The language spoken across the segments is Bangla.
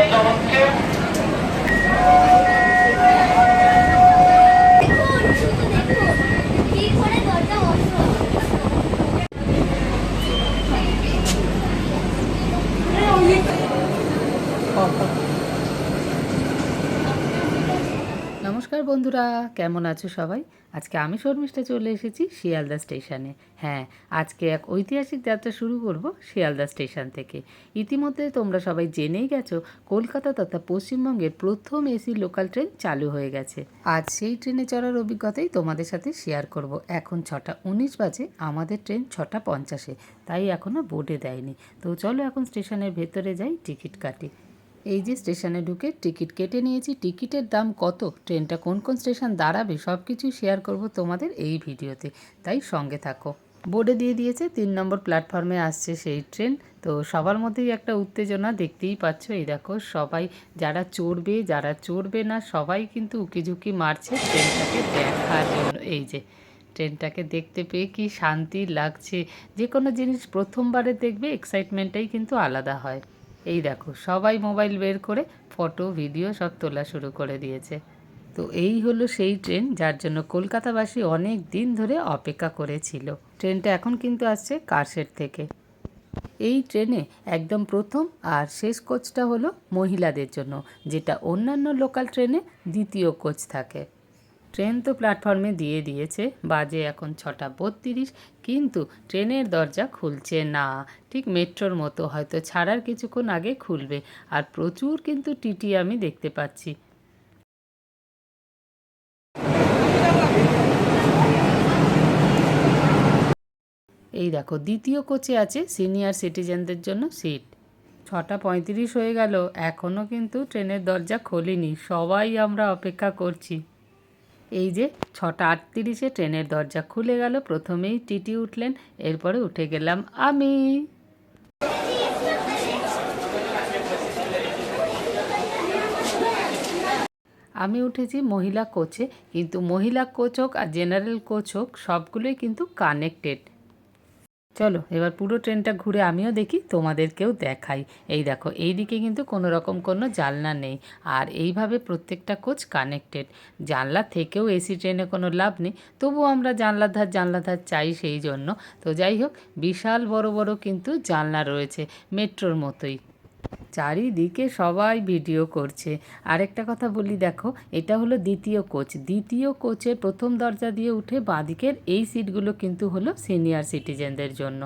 বন্ধ হচ্ছে দেখুন শুধু দেখুন কি করে দরজা বন্ধ নমস্কার বন্ধুরা, কেমন আছো সবাই? আজকে আমি শর্মিষ্ঠা চলে এসেছি শিয়ালদা স্টেশনে। হ্যাঁ আজকে এক ঐতিহাসিক যাত্রা শুরু করব শিয়ালদা স্টেশন থেকে। ইতিমধ্যে তোমরা সবাই জেনেই গেছো, কলকাতা তথা পশ্চিমবঙ্গের প্রথম এসি লোকাল ট্রেন চালু হয়ে গেছে। আজ সেই ট্রেনে চড়ার অভিজ্ঞতাই তোমাদের সাথে শেয়ার করব। এখন ছটা উনিশ বাজে, আমাদের ট্রেন ছটা পঞ্চাশে, তাই এখনও বোর্ডে দেয়নি। তো চলো এখন স্টেশনের ভেতরে যাই, টিকিট কাটি। এই যে স্টেশনে ঢুকে টিকিট কেটে নিয়েছি, টিকিটের দাম কত? ট্রেনটা কোন কোন স্টেশন দাঁড়াবে? সব কিছুই শেয়ার করব তোমাদের এই ভিডিওতে। তাই সঙ্গে থাকো। বোর্ডে দিয়ে দিয়েছে, তিন নম্বর প্ল্যাটফর্মে আসছে সেই ট্রেন। তো সবার মধ্যেই একটা উত্তেজনা দেখতেই পাচ্ছ। এই দেখো, সবাই যারা চড়বে যারা চড়বে না, সবাই কিন্তু উকিঝুঁকি মারছে ট্রেনটাকে দেখার জন্য। এই যে, ট্রেনটাকে দেখতে পেয়ে কি শান্তি লাগছে। যে কোনো জিনিস প্রথমবারে দেখবে এক্সাইটমেন্টটাই কিন্তু আলাদা হয়। এই দেখো, সবাই মোবাইল বের করে ফটো, ভিডিও সব তোলা শুরু করে দিয়েছে। তো এই হলো সেই ট্রেন যার জন্য কলকাতাবাসী অনেক দিন ধরে অপেক্ষা করেছিল। ট্রেনটা এখন কিন্তু আসছে কারশেড থেকে। এই ট্রেনে একদম প্রথম আর শেষ কোচটা হলো মহিলাদের জন্য, যেটা অন্যান্য লোকাল ট্রেনে দ্বিতীয় কোচ থাকে। ট্রেন তো প্ল্যাটফর্মে দিয়ে দিয়েছে, বাজে এখন ছটা বত্রিশ, কিন্তু ট্রেনের দরজা খুলছে না। ঠিক মেট্রোর মতো হয়তো ছাড়ার কিছুক্ষণ আগে খুলবে, আর প্রচুর কিন্তু টিটি আমি দেখতে পাচ্ছি। এই দেখো, দ্বিতীয় কোচে আছে সিনিয়র সিটিজেনদের জন্য সিট। ছটা পঁয়ত্রিশ হয়ে গেল এখনও কিন্তু ট্রেনের দরজা খোলেনি, সবাই আমরা অপেক্ষা করছি। এই যে ছটা আটত্রিশে ট্রেনের দরজা খুলে গেল, প্রথমেই টিটি উঠলেন, এরপরে উঠে গেলাম আমি। আমি উঠেছি মহিলা কোচে, কিন্তু মহিলা কোচ হোক আর জেনারেল কোচ হোক, সবগুলোই কিন্তু কানেক্টেড। চলো, এবার পুরো ট্রেনটা ঘুরে আমিও দেখি, তোমাদেরকেও দেখাই। এই দেখো এই দিকে কিন্তু কোনো রকম কোনো জানলা নেই, আর এইভাবে প্রত্যেকটা কোচ কানেক্টেড জানলা থেকেও এসি ট্রেনে কোনো লাভ নেই, তবুও আমরা জানলা ধার জানলা ধার চাই সেই জন্য। তো যাই হোক, বিশাল বড় বড় কিন্তু জানলা রয়েছে, মেট্রোর মতোই। চারিদিকে সবাই ভিডিও করছে। আরেকটা কথা বলি, দেখো, এটা হলো দ্বিতীয় কোচ। দ্বিতীয় কোচের প্রথম দরজা দিয়ে উঠে বাঁদিকের এই সিটগুলো কিন্তু হলো সিনিয়র সিটিজেনদের জন্য।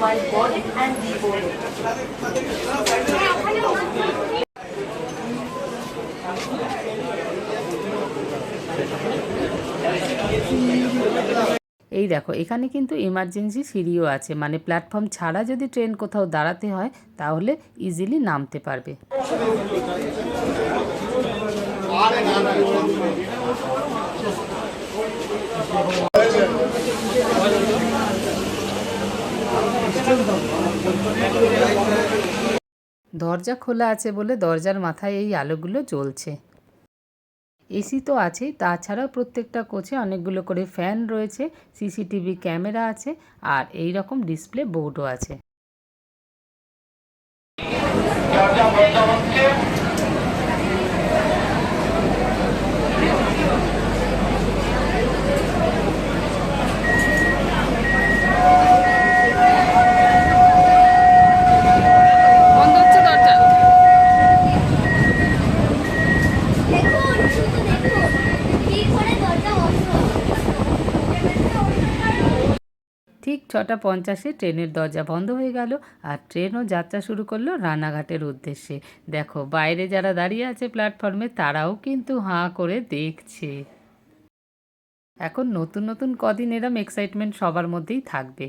While boarding and deboarding. এই দেখো, এখানে কিন্তু এমার্জেন্সি সিঁড়িও আছে মানে প্ল্যাটফর্ম ছাড়া যদি ট্রেন কোথাও দাঁড়াতে হয়, তাহলে ইজিলি নামতে পারবে দরজা খোলা আছে বলে দরজার মাথায় এই আলোগুলো জ্বলছে। এসি তো আছেই, তাছাড়াও প্রত্যেকটা কোচে অনেকগুলো করে ফ্যান রয়েছে, সিসিটিভি ক্যামেরা আছে, আর এই রকম ডিসপ্লে বোর্ডও আছে দরজা বন্ধ হচ্ছে বন্ধ হচ্ছে দরজা দেখুন শুধু দেখুন কি করে দরজা বন্ধ ঠিক ছটা পঞ্চাশে ট্রেনের দরজা বন্ধ হয়ে গেল আর ট্রেনও যাত্রা শুরু করল রানাঘাটের উদ্দেশ্যে। দেখো, বাইরে যারা দাঁড়িয়ে আছে প্ল্যাটফর্মে তারাও কিন্তু হাঁ করে দেখছে। এখন নতুন নতুন কদিন এরম এক্সাইটমেন্ট সবার মধ্যেই থাকবে।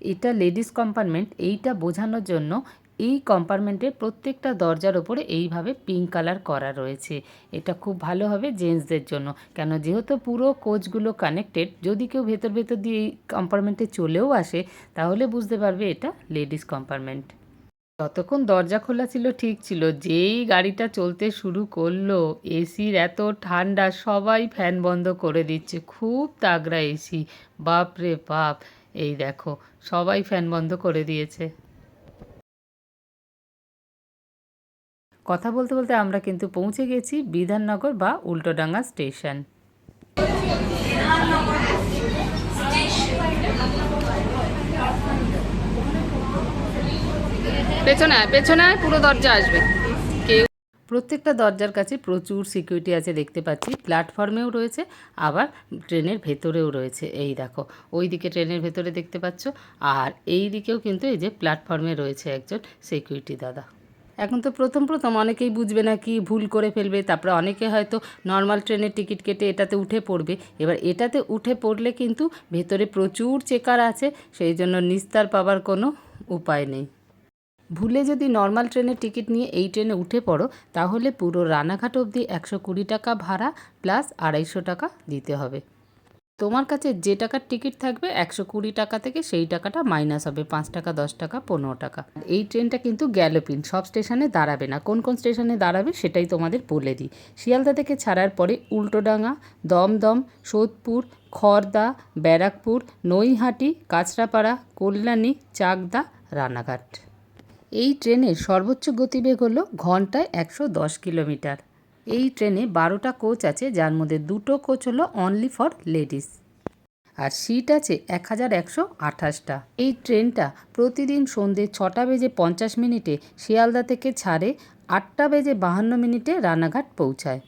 এটা লেডিস কম্পার্টমেন্ট, এইটা বোঝানোর জন্য এই কম্পার্টমেন্টের প্রত্যেকটা দরজার ওপরে এইভাবে পিঙ্ক কালার করা রয়েছে। এটা খুব ভালো হবে জেন্টসদের জন্য। কেন যেহেতু পুরো কোচগুলো কানেক্টেড, যদি কেউ ভেতর ভেতর দিয়ে এই কম্পার্টমেন্টে চলেও আসে, তাহলে বুঝতে পারবে এটা লেডিস কম্পার্টমেন্ট। ততক্ষণ দরজা খোলা ছিল, ঠিক ছিল। যেই গাড়িটা চলতে শুরু করল, এসির এত ঠান্ডা, সবাই ফ্যান বন্ধ করে দিচ্ছে। খুব তাগড়া এসি। বাপ রে বাপ! এই দেখো, সবাই ফ্যান বন্ধ করে দিয়েছে। কথা বলতে বলতে আমরা কিন্তু পৌঁছে গেছি বিধাননগর বা উল্টোডাঙ্গা স্টেশন। পেছনে পেছনে পুরো দরজা আসবে। কেউ প্রত্যেকটা দরজার কাছে প্রচুর সিকিউরিটি আছে দেখতে পাচ্ছি। প্ল্যাটফর্মেও রয়েছে আবার ট্রেনের ভেতরেও রয়েছে। এই দেখো ওই দিকে ট্রেনের ভেতরে দেখতে পাচ্ছ। আর এই দিকেও কিন্তু এই যে প্ল্যাটফর্মে রয়েছে একজন সিকিউরিটি দাদা। এখন তো প্রথম প্রথম অনেকেই বুঝবে না কি ভুল করে ফেলবে, তারপরে অনেকে হয়তো নর্মাল ট্রেনের টিকিট কেটে এটাতে উঠে পড়বে। এবার এটাতে উঠে পড়লে কিন্তু ভেতরে প্রচুর চেকার আছে, সেই জন্য নিস্তার পাবার কোনো উপায় নেই। ভুলে যদি নর্মাল ট্রেনের টিকিট নিয়ে এই ট্রেনে উঠে পড়ো, তাহলে পুরো রানাঘাট অবধি একশো কুড়ি টাকা ভাড়া প্লাস আড়াইশো টাকা দিতে হবে। তোমার কাছে যে টাকার টিকিট থাকবে একশো কুড়ি টাকা থেকে সেই টাকাটা মাইনাস হবে পাঁচ টাকা, দশ টাকা, পনেরো টাকা। এই ট্রেনটা কিন্তু গ্যালোপিন, সব স্টেশনে দাঁড়াবে না। কোন কোন স্টেশনে দাঁড়াবে সেটাই তোমাদের বলে দিই। শিয়ালদা থেকে ছাড়ার পরে উল্টোডাঙ্গা, দমদম, সোদপুর খড়দা ব্যারাকপুর, নৈহাটি, কাঁচরাপাড়া, কল্যাণী, চাকদা, রানাঘাট। এই ট্রেনের সর্বোচ্চ গতিবেগ হলো ঘন্টায় একশো দশ কিলোমিটার। এই ট্রেনে বারোটা কোচ আছে, যার মধ্যে দুটো কোচ হলো অনলি ফর লেডিস আর সিট আছে এক হাজার একশো আঠাশটা। এই ট্রেনটা প্রতিদিন সন্ধে ছটা বেজে পঞ্চাশ মিনিটে শিয়ালদা থেকে ছাড়ে আটটা বেজে বাহান্ন মিনিটে রানাঘাট পৌঁছায়।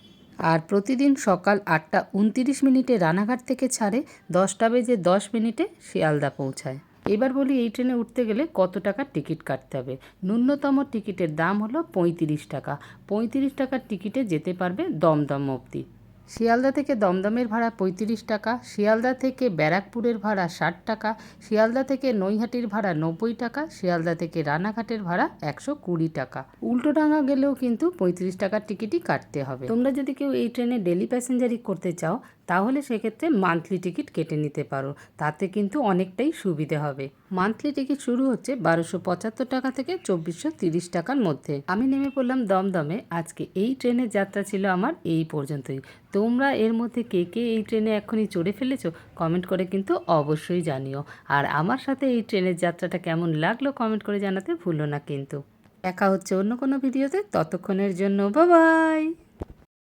আর প্রতিদিন সকাল আটটা উনতিরিশ মিনিটে রানাঘাট থেকে ছাড়ে দশটা বেজে দশ মিনিটে শিয়ালদা পৌঁছায়। এবার বলি এই ট্রেনে উঠতে গেলে কত টাকার টিকিট কাটতে হবে? ন্যূনতম টিকিটের দাম হলো পঁয়ত্রিশ টাকা। পঁয়ত্রিশ টাকার টিকিটে যেতে পারবে দমদম অবধি। শিয়ালদা থেকে দমদমের ভাড়া পঁয়ত্রিশ টাকা, শিয়ালদা থেকে ব্যারাকপুরের ভাড়া ষাট টাকা, শিয়ালদা থেকে নৈহাটির ভাড়া নব্বই টাকা, শিয়ালদা থেকে রানাঘাটের ভাড়া একশো কুড়ি টাকা। উল্টোডাঙ্গা গেলেও কিন্তু পঁয়ত্রিশ টাকার টিকিটই কাটতে হবে। তোমরা যদি কেউ এই ট্রেনে ডেলি প্যাসেঞ্জারি করতে চাও তাহলে সেক্ষেত্রে মান্থলি টিকিট কেটে নিতে পারো। তাতে কিন্তু অনেকটাই সুবিধে হবে। মান্থলি টিকিট শুরু হচ্ছে বারোশো পঁচাত্তর টাকা থেকে চব্বিশশো তিরিশ টাকার মধ্যে। আমি নেমে পড়লাম দমদমে। আজকে এই ট্রেনের যাত্রা ছিল আমার এই পর্যন্তই। তোমরা এর মধ্যে কে কে এই ট্রেনে এখনই চড়ে ফেলেছো কমেন্ট করে কিন্তু অবশ্যই জানিও। আর আমার সাথে এই ট্রেনের যাত্রাটা কেমন লাগল কমেন্ট করে জানাতে ভুলো না কিন্তু। দেখা হচ্ছে অন্য কোনো ভিডিওতে ততক্ষণের জন্য বাবাই